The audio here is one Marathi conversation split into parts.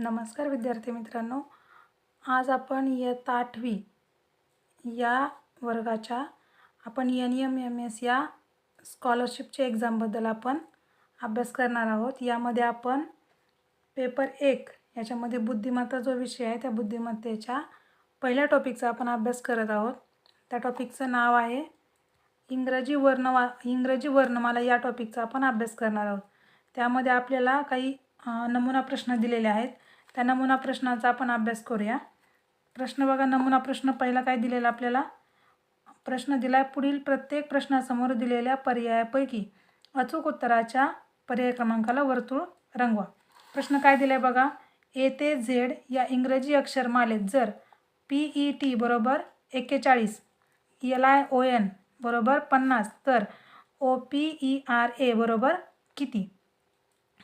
नमस्कार विद्यार्थी मित्रांनो आज आपण इयत्ता आठवी या वर्गाच्या आपण एन एम एम एस या स्कॉलरशिपच्या एक्झामबद्दल आपण अभ्यास करणार आहोत. यामध्ये आपण पेपर एक याच्यामध्ये बुद्धिमत्ता जो विषय आहे त्या बुद्धिमत्तेच्या पहिल्या टॉपिकचा आपण अभ्यास करत आहोत. त्या टॉपिकचं नाव आहे इंग्रजी वर्णवा इंग्रजी वर्णमाला या टॉपिकचा आपण अभ्यास करणार आहोत. त्यामध्ये आपल्याला काही नमुना प्रश्न दिलेले आहेत. त्या नमुना प्रश्नाचा आपण अभ्यास करूया. प्रश्न बघा नमुना प्रश्न पहिला काय दिलेला आपल्याला? प्रश्न दिला आहे पुढील प्रत्येक प्रश्नासमोर दिलेल्या पर्यायापैकी अचूक उत्तराच्या पर्याय क्रमांकाला वर्तुळ रंगवा. प्रश्न काय दिला आहे बघा? ए ते झेड या इंग्रजी अक्षरमालेत जर पी ई टी बरोबर एक्केचाळीस एल आय ओ एन बरोबर पन्नास तर O P E R A बरोबर किती?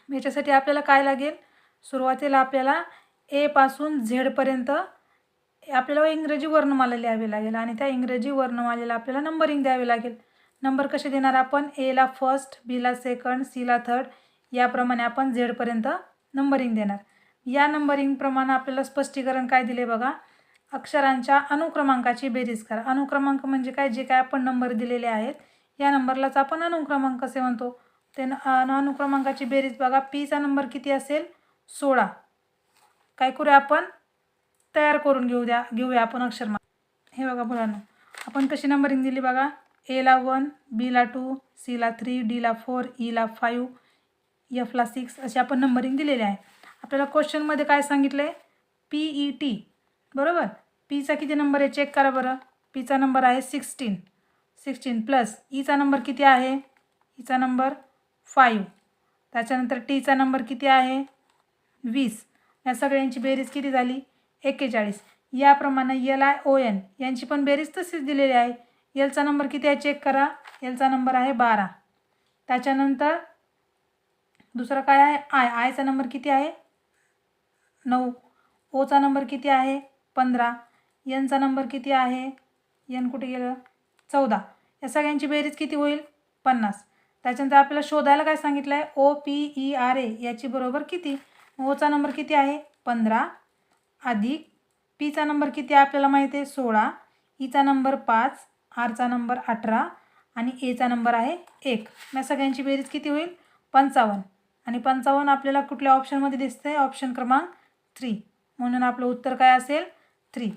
याच्यासाठी आपल्याला काय लागेल? सुरुवातीला आपल्याला एपासून झेडपर्यंत आपल्याला इंग्रजी वर्णमाला लिहावी लागेल आणि त्या इंग्रजी वर्णमालेला आपल्याला नंबरिंग द्यावे लागेल. नंबर कसे देणार आपण? एला फर्स्ट बीला सेकंड सीला थर्ड याप्रमाणे आपण झेडपर्यंत नंबरिंग देणार. या नंबरिंगप्रमाणे आपल्याला स्पष्टीकरण काय दिले बघा? अक्षरांच्या अनुक्रमांकाची बेरीज करा. अनुक्रमांक म्हणजे काय? जे काय आपण नंबर दिलेले आहेत या नंबरलाच आपण अनुक्रमांक असे म्हणतो? ते न- अनुक्रमांकाची बेरीज बघा. पीचा नंबर किती असेल? सोळा. काय करूया आपण? तयार करून घेऊ द्या. घेऊया आपण अक्षरमा हे बघा मुलांना. आपण कशी नंबरिंग दिली बघा? एला वन बीला टू सीला थ्री डीला फोर ईला फाईव्ह एफला सिक्स अशी आपण नंबरिंग दिलेली आहे. आपल्याला क्वेश्चनमध्ये काय सांगितलं आहे पी ई टी बरोबर पीचा किती नंबर आहे? चेक करा बरं. पीचा नंबर आहे सिक्स्टीन सिक्स्टीन प्लस ईचा नंबर किती आहे? ईचा नंबर फाईव्ह त्याच्यानंतर टीचा नंबर किती आहे? वीस. या सगळ्यांची बेरीज किती झाली? एक्केचाळीस. याप्रमाणे एल आय ओ एन यांची पण बेरीज तशीच दिलेली आहे. एलचा नंबर किती आहे? चेक करा. एलचा नंबर आहे बारा. त्याच्यानंतर दुसरं काय आहे? आय. आयचा नंबर किती आहे? नऊ. ओचा नंबर किती आहे? पंधरा. यनचा नंबर किती आहे? यन कुठे गेलं? चौदा. या सगळ्यांची बेरीज किती होईल? पन्नास. त्याच्यानंतर आपल्याला शोधायला काय सांगितलं आहे O P E R A याची बरोबर किती? ओचा नंबर किती आहे? पंधरा. अधिक. पीचा नंबर किती आहे आपल्याला माहिती आहे? सोळा. E ईचा नंबर पाच. आरचा नंबर अठरा. आणि एचा नंबर आहे एक. या सगळ्यांची बेरीज किती होईल? पंचावन्न. आणि पंचावन्न आपल्याला कुठल्या ऑप्शनमध्ये दिसतं आहे ऑप्शन क्रमांक थ्री म्हणून आपलं उत्तर काय असेल? थ्री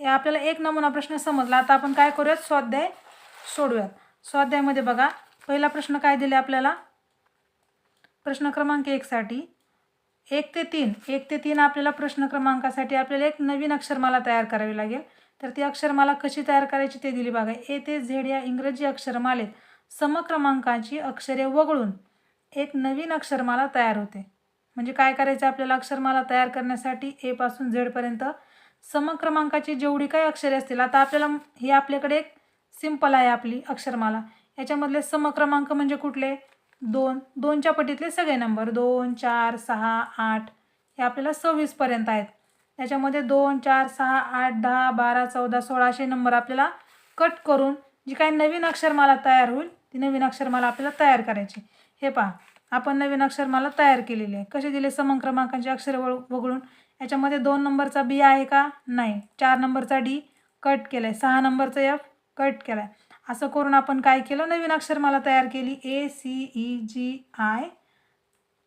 या आपल्याला एक नमुना प्रश्न समजला. आता आपण काय करूयात? स्वाध्याय सोडूयात. स्वाध्यायामध्ये बघा. पहिला प्रश्न काय दिले आपल्याला? प्रश्न क्रमांक एकसाठी एक ते तीन. एक ते तीन आपल्याला प्रश्न क्रमांकासाठी आपल्याला एक नवीन अक्षरमाला तयार करावी लागेल. तर ती अक्षरमाला कशी तयार करायची ते दिली बघा. ए ते झेड या इंग्रजी अक्षरमालेत समक्रमांकाची अक्षरे वगळून एक नवीन अक्षरमाला तयार होते. म्हणजे काय करायचं आपल्याला अक्षरमाला तयार करण्यासाठी? एपासून झेडपर्यंत समक्रमांकाची जेवढी काही अक्षरे असतील आता आपल्याला ही आपल्याकडे एक सिंपल आहे आपली अक्षरमाला. याच्यामधले समक्रमांक म्हणजे कुठले? दोन दोनच्या पटीतले सगळे नंबर दोन चार सहा आठ हे आपल्याला सव्वीसपर्यंत आहेत. त्याच्यामध्ये दोन चार सहा आठ दहा बारा चौदा सोळा असे नंबर आपल्याला कट करून जी काही नवीन अक्षरमाला तयार होईल ती नवीन अक्षरमाला आपल्याला तयार करायची. हे पहा आपण नवीन अक्षरमाला तयार केलेली आहे. कसे दिले समान क्रमांकांचे अक्षर वळ वगळून? याच्यामध्ये दोन नंबरचा बी आहे का? नाही. चार नंबरचा डी कट केला आहे सहा नंबरचा एफ कट केला आहे असं करून आपण काय केलं? नवीन अक्षरमाला तयार केली. A C E G I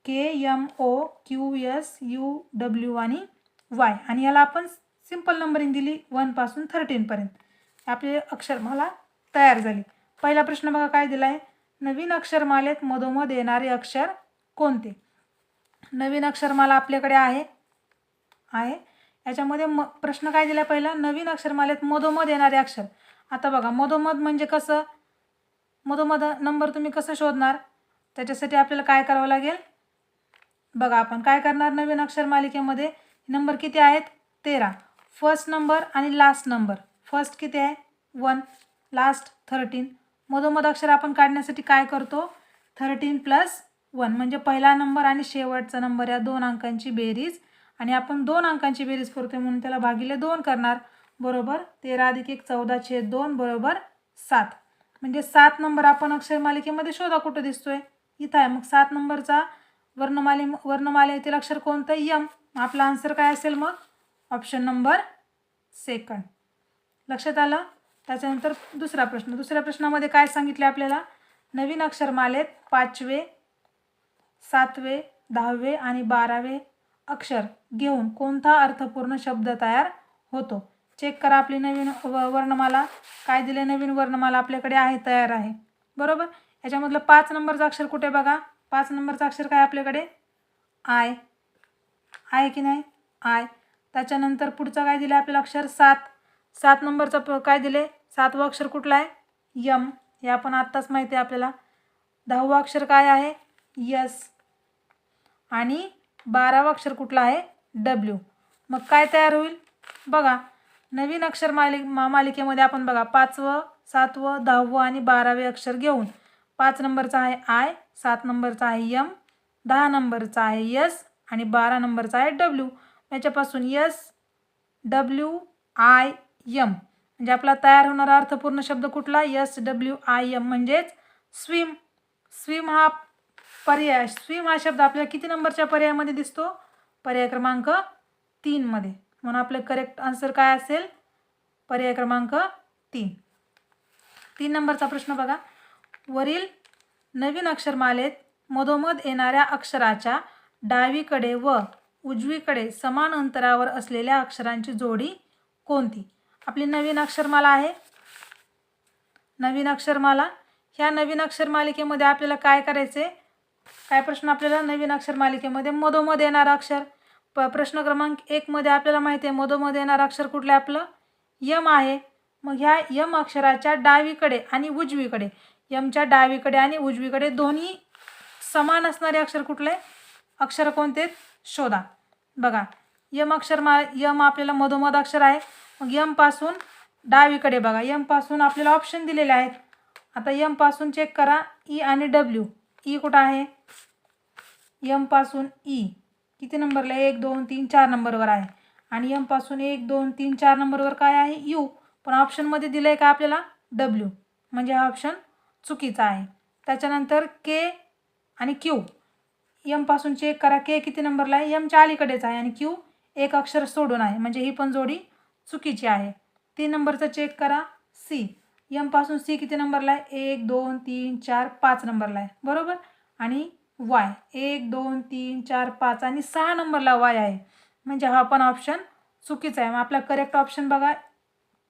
K M O Q S U W आणि वाय आणि याला आपण सिंपल नंबरिंग दिली. वनपासून थर्टीनपर्यंत आपली अक्षरमाला तयार झाली. पहिला प्रश्न बघा काय दिला आहे नवीन अक्षरमालेत मधोमध येणारे अक्षर कोणते? नवीन अक्षरमाला आपल्याकडे आहे. आहे. याच्यामध्ये म प्रश्न काय दिला पहिला? नवीन अक्षरमालेत मधोमध येणारे अक्षर. आता बघा मधोमध म्हणजे कसं? मधोमध नंबर तुम्ही कसं शोधणार? त्याच्यासाठी आपल्याला काय करावं लागेल? बघा आपण काय करणार नवीन अक्षर मालिकेमध्ये? नंबर किती आहेत? तेरा. फर्स्ट नंबर आणि लास्ट नंबर फर्स्ट किती आहे? वन लास्ट थर्टीन मधोमध अक्षर आपण काढण्यासाठी काय करतो? थर्टीन प्लस वन म्हणजे पहिला नंबर आणि शेवटचा नंबर या दोन अंकांची बेरीज. आणि आपण दोन अंकांची बेरीज करतोय म्हणून त्याला भागिले दोन करणार. बरोबर? तेरा अधिक एक चौदा छेद दोन बरोबर सात. म्हणजे सात नंबर आपण अक्षर मालिकेमध्ये शोधा कुठं दिसतोय? इथं आहे. मग सात नंबरचा वर्णमाले वर्णमालेतील अक्षर कोणतं? यम. आपला आन्सर काय असेल मग? ऑप्शन नंबर सेकंड लक्षात आलं? त्याच्यानंतर दुसरा प्रश्न. दुसऱ्या प्रश्नामध्ये काय सांगितलं आपल्याला? नवीन अक्षरमालेत पाचवे सातवे दहावे आणि बारावे अक्षर घेऊन कोणता अर्थपूर्ण शब्द तयार होतो? चेक करा आपली नवीन व वर्णमाला. काय दिले नवीन वर्णमाला आपल्याकडे आहे तयार आहे. बरोबर? याच्यामधलं पाच नंबरचं अक्षर कुठे बघा? पाच नंबरचं अक्षर काय आपल्याकडे? आय. आहे की नाही? आय. त्याच्यानंतर पुढचं काय दिलं आपल्याला अक्षर? सात. सात नंबरचं प काय दिले सातवं अक्षर कुठलं आहे? यम. हे आपण आत्ताच माहिती आहे आपल्याला. दहावं अक्षर काय आहे? यस. आणि बारावं अक्षर कुठलं आहे? डब्ल्यू. मग काय तयार होईल? बघा. नवीन अक्षर मालिक मा मालिकेमध्ये आपण बघा पाचवं सातवं दहावं आणि बारावे अक्षर घेऊन पाच नंबरचा आहे आय सात नंबरचा आहे यम दहा नंबरचा आहे यस आणि बारा नंबरचा आहे डब्ल्यू याच्यापासून यस डब्ल्यू आय यम म्हणजे आपला तयार होणारा अर्थपूर्ण शब्द कुठला? यस डब्ल्यू आय यम म्हणजेच स्विम स्विम हा पर्याय स्विम हा शब्द आपल्याला किती नंबरच्या पर्यायामध्ये दिसतो? पर्याय क्रमांक तीनमध्ये म्हणून आपलं करेक्ट आन्सर काय असेल? पर्याय क्रमांक तीन. तीन नंबरचा प्रश्न बघा. वरील नवीन अक्षरमालेत मधोमध येणाऱ्या अक्षराच्या डावीकडे व उजवीकडे समान अंतरावर असलेल्या अक्षरांची जोडी कोणती? आपली नवीन अक्षरमाला आहे. नवीन अक्षरमाला. ह्या नवीन अक्षरमालिकेमध्ये आपल्याला काय करायचे काय प्रश्न आपल्याला? नवीन अक्षरमालिकेमध्ये मधोमध येणारं अक्षर. प प्रश्न क्रमांक एकमध्ये आपल्याला माहिती आहे मधोमध येणारं अक्षर कुठलं आहे आपलं? यम आहे. मग ह्या यम अक्षराच्या डावीकडे आणि उजवीकडे यमच्या डावीकडे आणि उजवीकडे दोन्ही समान असणारे अक्षर कुठले? अक्षर कोणते? शोधा. बघा यम अक्षर मा यम आपल्याला मधोमध अक्षर आहे. मग यमपासून डावीकडे बघा. यमपासून आपल्याला ऑप्शन दिलेले आहेत. आता यमपासून चेक करा. ई आणि डब्ल्यू ई e कुठं आहे? यमपासून ई e. किती नंबरला आहे? एक दोन तीन चार नंबरवर आहे. आणि यमपासून एक दोन तीन चार नंबरवर काय आहे? यू पण ऑप्शनमध्ये दिलं आहे का आपल्याला? डब्ल्यू म्हणजे हा ऑप्शन चुकीचा आहे. त्याच्यानंतर के आणि क्यू यमपासून चेक करा. के किती नंबरला आहे? यमच्या अलीकडेच आहे आणि क्यू एक अक्षर सोडून आहे. म्हणजे ही पण जोडी चुकीची आहे. तीन नंबरचं चेक करा. सी यमपासून सी किती नंबरला आहे? एक दोन तीन चार पाच नंबरला आहे. बरोबर? आणि वाय. एक दोन तीन चार पाच आणि सहा नंबरला वाय आहे. म्हणजे हा पण ऑप्शन चुकीचा आहे. मग आपला करेक्ट ऑप्शन बघा.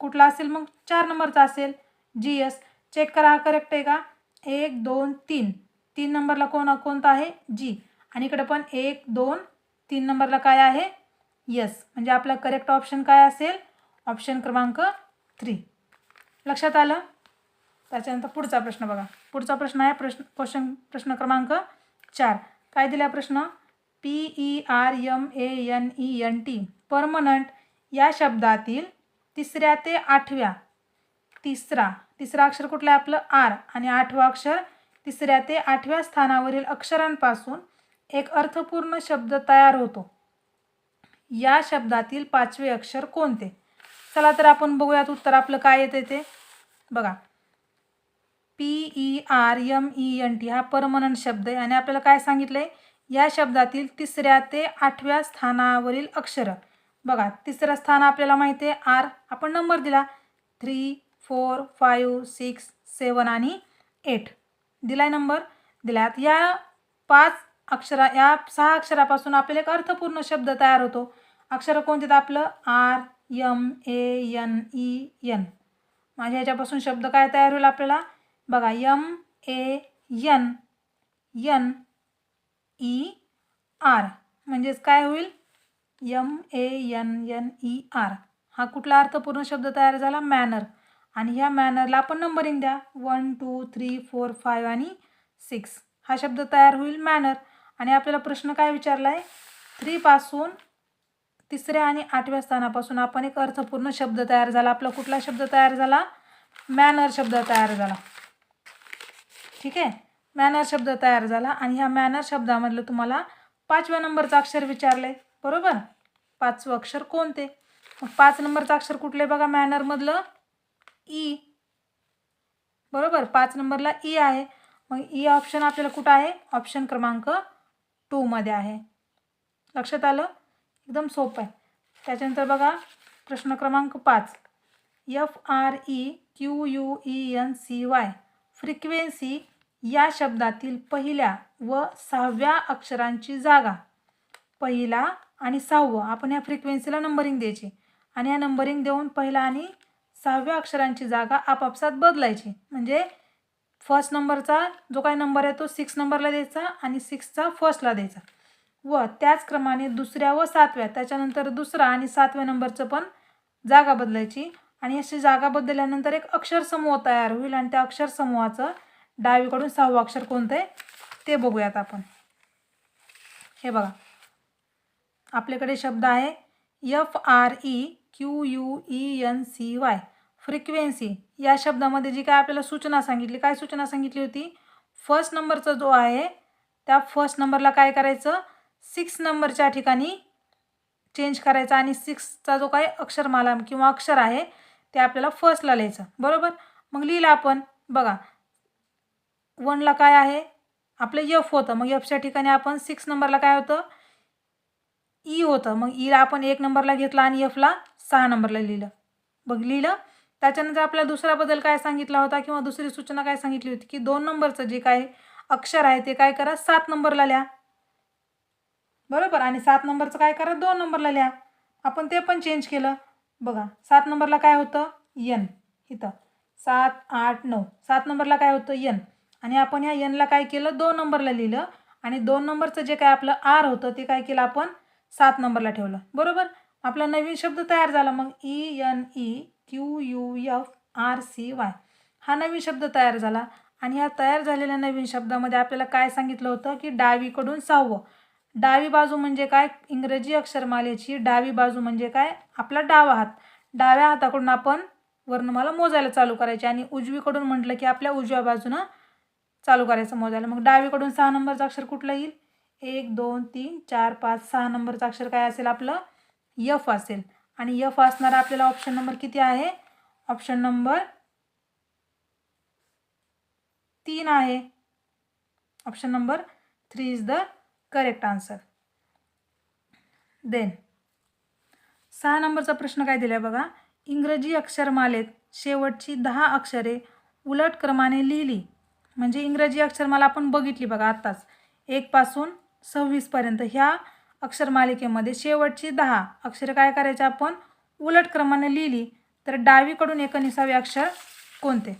कुठला असेल मग? चार नंबरचा असेल. जी एस चेक करा हा करेक्ट आहे का? एक दोन तीन. तीन नंबरला कोण कोणता आहे? जी आणि इकडे पण एक दोन तीन नंबरला काय आहे? यस म्हणजे आपला करेक्ट ऑप्शन काय असेल? ऑप्शन क्रमांक थ्री लक्षात आलं? त्याच्यानंतर पुढचा प्रश्न बघा. पुढचा प्रश्न आहे प्रश्न क्वेश्चन प्रश्न क्रमांक चार. काय दिला प्रश्न? P E R M A N E N T permanent या शब्दातील तिसऱ्या ते आठव्या. तिसरा. तिसरा अक्षर कुठलं आहे आपलं? आर आणि आठवा अक्षर तिसऱ्या ते आठव्या स्थानावरील अक्षरांपासून एक अर्थपूर्ण शब्द तयार होतो. या शब्दातील पाचवे अक्षर कोणते? चला तर आपण बघूयात उत्तर आपलं काय येते ते. बघा. P E R M E N T हा परमनंट शब्द आहे. आणि आपल्याला काय सांगितलं आहे या शब्दातील तिसऱ्या ते आठव्या स्थानावरील अक्षर. बघा तिसरं स्थान आपल्याला माहिती आहे. आर आपण नंबर दिला. Three four five six seven आणि एट दिलाय नंबर? दिल्यात या पाच अक्षरा या सहा अक्षरापासून आपल्याला एक अर्थपूर्ण शब्द तयार होतो. अक्षर कोणते आपलं R M A N E N माझ्या ह्याच्यापासून शब्द काय तयार होईल आपल्याला? बघा M A N N E R. म्हणजेच काय होईल? M A N N E R. हा कुठला अर्थपूर्ण शब्द तयार झाला? मॅनर. आणि ह्या मॅनरला आपण नंबरिंग द्या. One two three four five आणि सिक्स. हा शब्द तयार होईल मॅनर. आणि आपल्याला प्रश्न काय विचारला आहे थ्रीपासून तिसऱ्या आणि आठव्या स्थानापासून आपण एक अर्थपूर्ण शब्द तयार झाला. आपला कुठला शब्द तयार झाला? मॅनर शब्द तयार झाला. ठीक आहे? मॅनर शब्द तयार झाला आणि ह्या मॅनर शब्दामधलं तुम्हाला पाचव्या नंबरचं अक्षर विचारलं आहे बरोबर? पाचवं अक्षर कोणते? मग पाच नंबरचं अक्षर कुठलं आहे बघा मॅनरमधलं ई e. बरोबर? पाच नंबरला ई आहे. मग e ई ऑप्शन आपल्याला कुठं आहे? ऑप्शन क्रमांक टूमध्ये आहे. लक्षात आलं? एकदम सोपं आहे. त्याच्यानंतर बघा प्रश्न क्रमांक पाच. F R E Q U E N C Y frequency या शब्दातील पहिल्या व सहाव्या अक्षरांची जागा. पहिला आणि सहावं. आपण या फ्रिक्वेन्सीला नंबरिंग द्यायची. आणि या नंबरिंग देऊन पहिला आणि सहाव्या अक्षरांची जागा आपापसात बदलायची. म्हणजे फर्स्ट नंबरचा जो काही नंबर आहे तो सिक्स नंबरला द्यायचा आणि सिक्सचा फर्स्टला द्यायचा. व त्याचप्रमाणे दुसऱ्या व सातव्या. त्याच्यानंतर दुसरा आणि सातव्या नंबरचं पण जागा बदलायची. आणि अशी जागा बदलल्यानंतर एक अक्षरसमूह तयार होईल आणि त्या अक्षरसमूहाचं डावीकडून सहावं अक्षर कोणतं आहे ते बघूयात आपण. हे बघा. आपल्याकडे शब्द आहे F R E Q U E N C Y frequency या शब्दामध्ये जी काय आपल्याला सूचना सांगितली काय सूचना सांगितली होती? फर्स्ट नंबरचा जो आहे त्या फर्स्ट नंबरला काय करायचं? सिक्स नंबरच्या ठिकाणी चेंज करायचा आणि सिक्सचा जो काय अक्षरमाला किंवा अक्षर आहे ते आपल्याला फर्स्टला लिहायचं. बरोबर? मग लिहिलं आपण. बघा. वनला काय आहे? आपलं यफ होतं. मग यफच्या ठिकाणी आपण सिक्स नंबरला काय होतं? ई होतं. मग e ईला आपण एक नंबरला घेतला आणि एफला सहा नंबरला लिहिलं. बघ लिहिलं. त्याच्यानंतर आपल्याला दुसरा बदल काय सांगितला होता? किंवा दुसरी सूचना काय सांगितली होती? की दोन नंबरचं जे काय अक्षर आहे ते काय करा? सात नंबरला लिहा. बरोबर? आणि सात नंबरचं काय करा? दोन नंबरला लिहा. आपण ते पण चेंज केलं. बघा सात नंबरला काय होतं? यन इथं. सात आठ नऊ. सात नंबरला काय होतं? यन आणि आपण ह्या यनला काय केलं? दोन नंबरला लिहिलं. आणि दोन नंबरचं जे काय आपलं आर होतं ते काय केलं आपण? सात नंबरला ठेवलं. बरोबर? आपला नवीन शब्द तयार झाला. मग E N E Q U F R C Y हा नवीन शब्द तयार झाला. आणि ह्या तयार झालेल्या नवीन शब्दामध्ये आपल्याला काय सांगितलं होतं? की डावीकडून सहावं. डावी बाजू म्हणजे काय? इंग्रजी अक्षरमालेची डावी बाजू म्हणजे काय? आपला डावा हात. डाव्या हाताकडून आपण वर्णमाला मोजायला चालू करायची आणि उजवीकडून म्हटलं की आपल्या उजव्या बाजूनं चालू करायचं मोजायला. मग डावीकडून सहा नंबरचं अक्षर कुठलं येईल? एक दोन तीन चार पाच सहा नंबरचं अक्षर काय असेल? आपलं यफ असेल. आणि यफ असणारा आपल्याला ऑप्शन नंबर किती आहे? ऑप्शन नंबर तीन आहे. Option number three is the correct answer then सहा नंबरचा प्रश्न काय दिला बघा? इंग्रजी अक्षरमालेत शेवटची दहा अक्षरे उलट क्रमाने लिहिली. म्हणजे इंग्रजी अक्षरमाला आपण बघितली बघा आत्ताच. एकपासून सव्वीसपर्यंत ह्या अक्षरमालिकेमध्ये शेवटची दहा अक्षरे काय करायचे आपण? उलट क्रमाने लिहिली. तर डावीकडून एकोणीसावे अक्षर कोणते?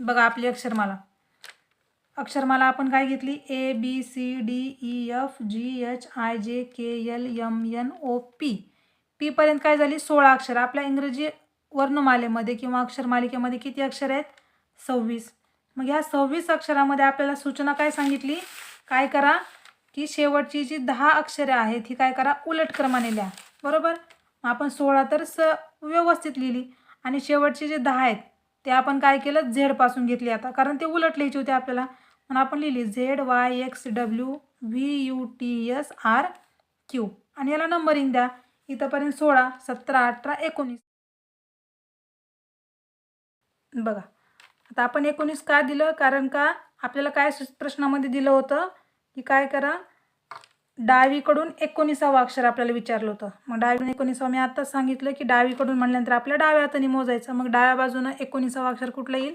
बघा आपली अक्षरमाला. अक्षरमाला आपण काय घेतली? A B C D E F G H I J K L M N O P पीपर्यंत काय झाली? सोळा अक्षर. आपल्या इंग्रजी वर्णमालेमध्ये किंवा अक्षरमालिकेमध्ये किती अक्षर आहेत? सव्वीस. मग ह्या सव्वीस अक्षरामध्ये आपल्याला सूचना काय सांगितली? काय करा की शेवटची जी दहा अक्षरे आहेत ही काय करा? उलट क्रमाने लिहा. बरोबर? मग आपण सोळा तर स व्यवस्थित लिहिली. आणि शेवटची जे दहा आहेत ते आपण काय केलं? झेडपासून घेतली आता. कारण ते उलट लिहायची होते आपल्याला. म्हणून आपण लिहिली Z Y X W V U T S R Q. आणि याला नंबरिंग द्या. इथंपर्यंत सोळा सतरा अठरा एकोणीस. बघा. आता आपण एकोणीस का दिलं? कारण का आपल्याला काय प्रश्नामध्ये दिलं होतं? की काय करा? डावीकडून एकोणीसावं अक्षर आपल्याला विचारलं होतं. मग डावीकडून एकोणीसावं मी आत्ताच सांगितलं की डावीकडून म्हणल्यानंतर आपल्या डाव्या हाताने मोजायचं. मग डाव्या बाजूनं एकोणीसावं अक्षर कुठलं येईल?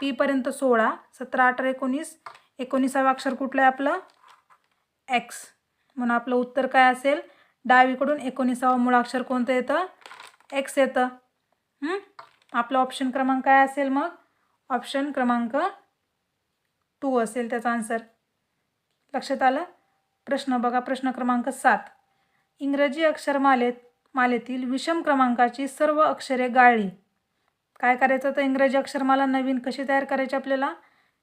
पीपर्यंत सोळा सतरा अठरा एकोणीस. एकोणीसावं अक्षर कुठलं आहे आपलं? एक्स म्हणून आपलं उत्तर काय असेल? डावीकडून एकोणीसावं अक्षर कोणतं येतं? एक्स येतं. आपलं ऑप्शन क्रमांक काय असेल मग? ऑप्शन क्रमांक टू असेल त्याचा आन्सर लक्षात आलं? प्रश्न बघा प्रश्न क्रमांक सात. इंग्रजी अक्षरमालेत मालेतील विषम क्रमांकाची सर्व अक्षरे गाळली. काय करायचं तर इंग्रजी अक्षरमाला? नवीन कशी तयार करायची आपल्याला?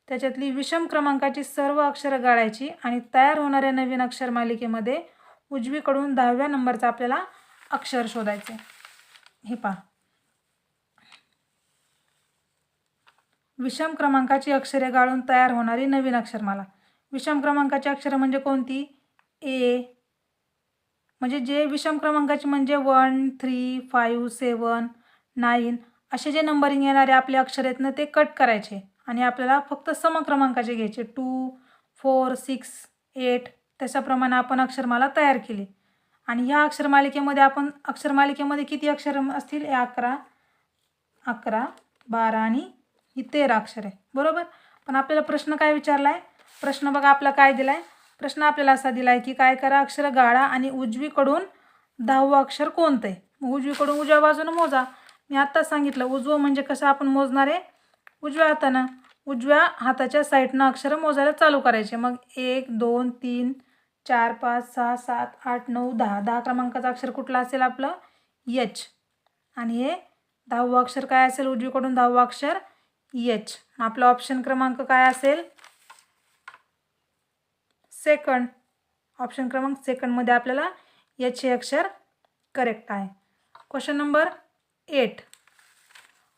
त्याच्यातली विषम क्रमांकाची सर्व अक्षरं गाळायची आणि तयार होणाऱ्या नवीन अक्षरमालिकेमध्ये उजवीकडून दहाव्या नंबरचा आपल्याला अक्षर शोधायचे. हे पहा. विषम क्रमांकाची अक्षरे गाळून तयार होणारी नवीन अक्षरमाला. विषम क्रमांकाची अक्षरं म्हणजे कोणती? ए. म्हणजे जे विषम क्रमांकाचे म्हणजे one three five seven nine असे जे नंबरिंग येणारे आपले अक्षर आहेत ना ते कट करायचे. आणि आपल्याला फक्त समक्रमांकाचे घ्यायचे. टू फोर सिक्स एट तशाप्रमाणे आपण अक्षरमाला तयार केली. आणि ह्या अक्षरमालिकेमध्ये आपण अक्षरमालिकेमध्ये किती अक्षर असतील? हे अकरा अकरा बारा आणि ही तेरा अक्षर आहे. बरोबर? पण आपल्याला प्रश्न काय विचारला आहे प्रश्न बघा आपला काय दिला आहे प्रश्न आपल्याला असा दिला आहे की काय करा अक्षर गाळा आणि उजवीकडून दहावं अक्षर कोणतं आहे मग उजवीकडून उजव्या बाजूनं मोजा. मी आत्ताच सांगितलं उजवं म्हणजे कसं आपण मोजणार आहे? उजव्या हातानं उजव्या हाताच्या साईडनं अक्षरं मोजायला चालू करायचे. मग एक दोन तीन चार पाच सहा सात आठ नऊ दहा. दहा क्रमांकाचं अक्षर कुठलं असेल आपलं? यच. आणि हे दहावं अक्षर काय असेल? उजवीकडून दहावं अक्षर यच. आपलं ऑप्शन क्रमांक काय असेल? सेकंड ऑप्शन क्रमांक सेकंडमध्ये आपल्याला याचे अक्षर करेक्ट आहे. Question number eight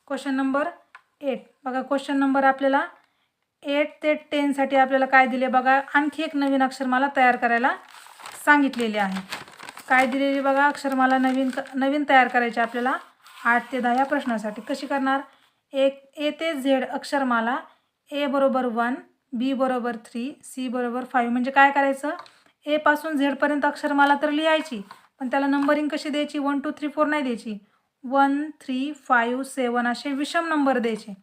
question number eight बघा क्वेश्चन नंबर आपल्याला एट ते टेनसाठी आपल्याला काय दिले बघा? आणखी एक नवीन अक्षरमाला तयार करायला सांगितलेले आहे. काय दिलेली बघा? अक्षरमाला नवीन क नवीन तयार करायची आपल्याला आठ ते दहा या प्रश्नासाठी. कशी करणार? एक ए ते झेड अक्षरमाला ए बरोबर वन बी बरोबर थ्री सी बरोबर फाईव्ह. म्हणजे काय करायचं? एपासून झेडपर्यंत अक्षरमाला तर लिहायची पण त्याला नंबरिंग कशी द्यायची? वन टू थ्री फोर नाही द्यायची. वन थ्री फाईव्ह सेवन असे विषम नंबर द्यायचे.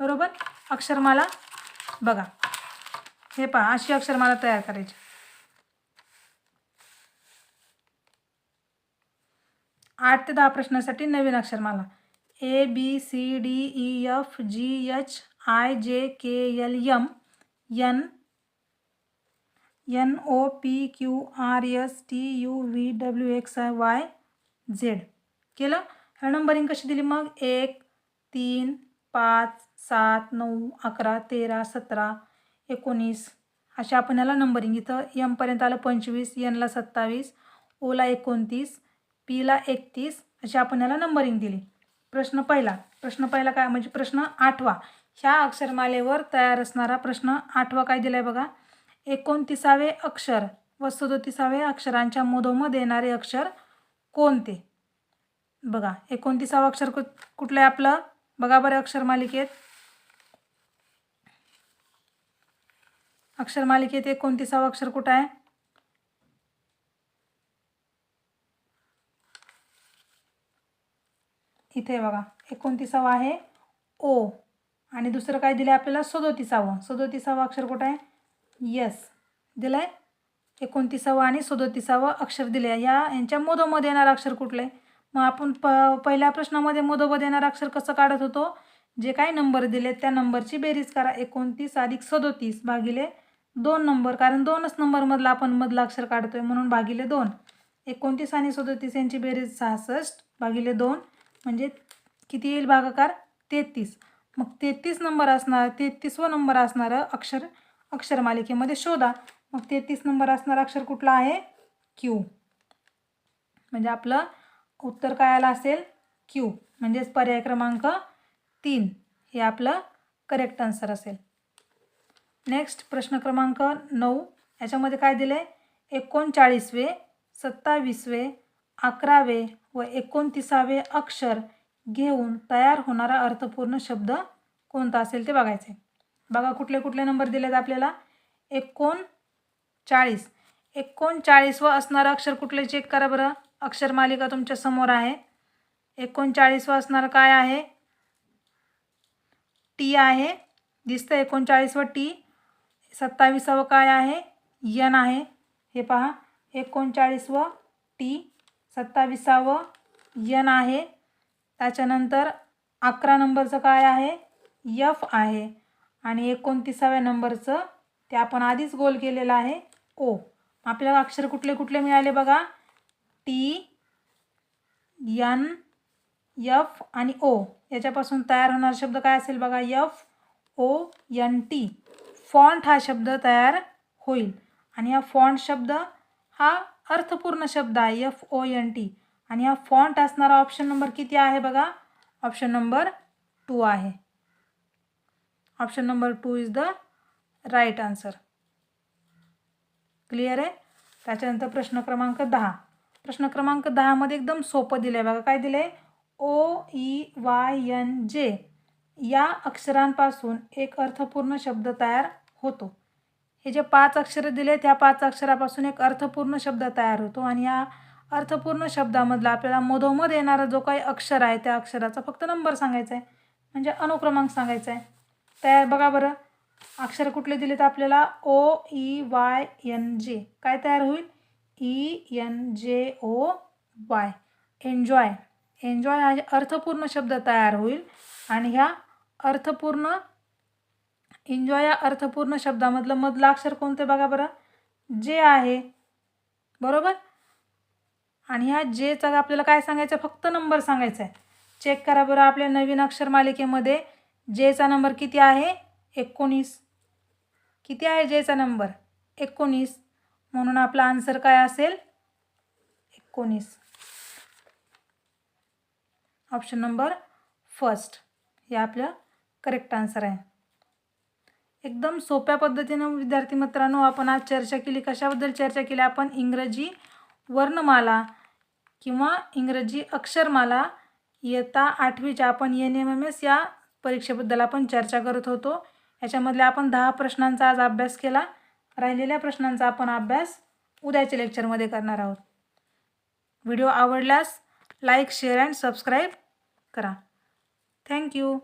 बरोबर? अक्षरमाला बघा. हे पहा अशी अक्षरमाला तयार करायची. आठ ते दहा प्रश्नासाठी नवीन अक्षरमाला. A B C D E F G H I J K L M N N O P Q R S T U V W X I Y Z केलं? ह्या नंबरिंग कशी दिली मग? एक तीन पाच सात नऊ अकरा तेरा सतरा एकोणीस. अशा आपण याला नंबरिंग इथं. यमपर्यंत आलं पंचवीस यनला सत्तावीस ओला एकोणतीस पीला एकतीस. अशी आपण याला नंबरिंग दिली. प्रश्न पहिला. प्रश्न पहिला काय? म्हणजे प्रश्न आठवा. ह्या अक्षरमालेवर तयार असणारा प्रश्न आठवा काय दिला आहे बघा? एकोणतीसावे अक्षर व सदोतीसावे अक्षरांच्या मधोमध येणारे अक्षर कोणते? बघा एकोणतीसावं अक्षर कु कुठलं आहे आपलं? बघा बरं अक्षरमालिकेत. अक्षरमालिकेत एकोणतीसावं अक्षर कुठं आहे? इथे बघा एकोणतीसावं आहे ओ. आणि दुसरं काय दिलं आहे आपल्याला? सदोतीसावं. सदोतीसावं अक्षर कुठं आहे? यस दिलं आहे एकोणतीसावं आणि सदोतीसावं अक्षर दिले आहे या यांच्या मधोमध येणारं अक्षर कुठलं आहे? मग आपण प पहिल्या प्रश्नामध्ये मधोमध येणारं अक्षर कसं काढत होतो? जे काही नंबर दिले त्या नंबरची बेरीज करा. एकोणतीस अधिक सदोतीस भागिले दोन नंबर. कारण दोनच नंबरमधला आपण मधलं अक्षर काढतोय म्हणून भागिले दोन. एकोणतीस आणि सदोतीस यांची बेरीज सहासष्ट भागिले दोन. म्हणजे किती येईल भागाकार? तेहतीस. मग तेहतीस नंबर असणार तेहतीसवा नंबर असणारं अक्षर अक्षरमालिकेमध्ये शोधा. मग तेहतीस नंबर असणारं अक्षर कुठलं आहे? क्यू म्हणजे आपलं उत्तर काय आलं असेल? क्यू म्हणजेच पर्याय क्रमांक तीन. हे आपलं करेक्ट आन्सर असेल. नेक्स्ट प्रश्न क्रमांक नऊ. याच्यामध्ये काय दिले एकोणचाळीसवे सत्तावीसवे अकरावे व एकोणतीसावे अक्षर. घेऊन तयार होणारा अर्थपूर्ण शब्द कोणता असेल ते बघायचे. बघा कुठले कुठले नंबर दिलेत आपल्याला. एकोणचाळीस एकोणचाळीसवं असणारं अक्षर कुठले चेक करा बरं. अक्षर मालिका तुमच्यासमोर आहे. एकोणचाळीसवं असणारं काय आहे? टी आहे. दिसतं एकोणचाळीसवं टी सत्तावीसावं काय आहे? यन आहे. हे पहा. एकोणचाळीसवं टी सत्तावीसावं यन आहे. त्याच्यानंतर अकरा नंबरचं काय आहे? यफ आहे. आणि एकोणतीसाव्या नंबरचं ते आपण आधीच गोल केलेलं आहे. ओ आपल्याला अक्षर कुठले कुठले मिळाले बघा? टी यन यफ आणि ओ याच्यापासून तयार होणारा शब्द काय असेल बघा? F O N T font हा शब्द तयार होईल. आणि हा फॉन्ट शब्द हा अर्थपूर्ण शब्द आहे. यफ ओ यन टी आणि हा फॉन्ट असणारा ऑप्शन नंबर किती आहे बघा? ऑप्शन नंबर टू आहे. Option number two is the right answer clear आहे? त्याच्यानंतर प्रश्न क्रमांक दहा. प्रश्न क्रमांक दहामध्ये एकदम सोपं दिलं आहे बघा. काय दिलं आहे O E Y N J e, या अक्षरांपासून एक अर्थपूर्ण शब्द तयार होतो. हे जे पाच अक्षरं दिले त्या पाच अक्षरापासून एक अर्थपूर्ण शब्द तयार होतो आणि या अर्थपूर्ण शब्दामधला आपल्याला मधोमध येणारा जो काही अक्षर आहे त्या अक्षराचा फक्त नंबर सांगायचा आहे. म्हणजे अनुक्रमांक सांगायचा आहे. तयार बघा बरं. अक्षर कुठले दिले तर आपल्याला? ओ ई वाय एन जे. काय तयार होईल? ई एन जे ओ वाय. एन्जॉय एन्जॉय हा अर्थपूर्ण शब्द तयार होईल. आणि ह्या अर्थपूर्ण एन्जॉय या अर्थपूर्ण शब्दामधलं मधलं अक्षर कोणते बघा बरं? जे आहे. बरोबर? आणि ह्या जेचा आपल्याला काय सांगायचं फक्त नंबर सांगायचा आहे चेक करा बरं आपल्या नवीन अक्षर मालिकेमध्ये जेचा नंबर किती आहे? एकोणीस. किती आहे जेचा नंबर एकोणीस. म्हणून आपला आन्सर काय असेल? एकोणीस. ऑप्शन नंबर फर्स्ट हे आपलं करेक्ट आन्सर आहे. एकदम सोप्या पद्धतीनं विद्यार्थी मित्रांनो आपण आज चर्चा केली. कशाबद्दल चर्चा केली? आपण इंग्रजी वर्णमाला. किंवा इंग्रजी अक्षरमाला इयत्ता आठवीच्या आपण एन एम एम एस या परीक्षेबद्दल आपण चर्चा करत होतो याच्यामधल्या आपण दहा प्रश्नांचा आज अभ्यास केला. राहिलेल्या प्रश्नांचा आपण अभ्यास उद्याच्या लेक्चरमध्ये करणार आहोत. व्हिडिओ आवडल्यास लाईक शेअर अँड सबस्क्राईब करा. Thank you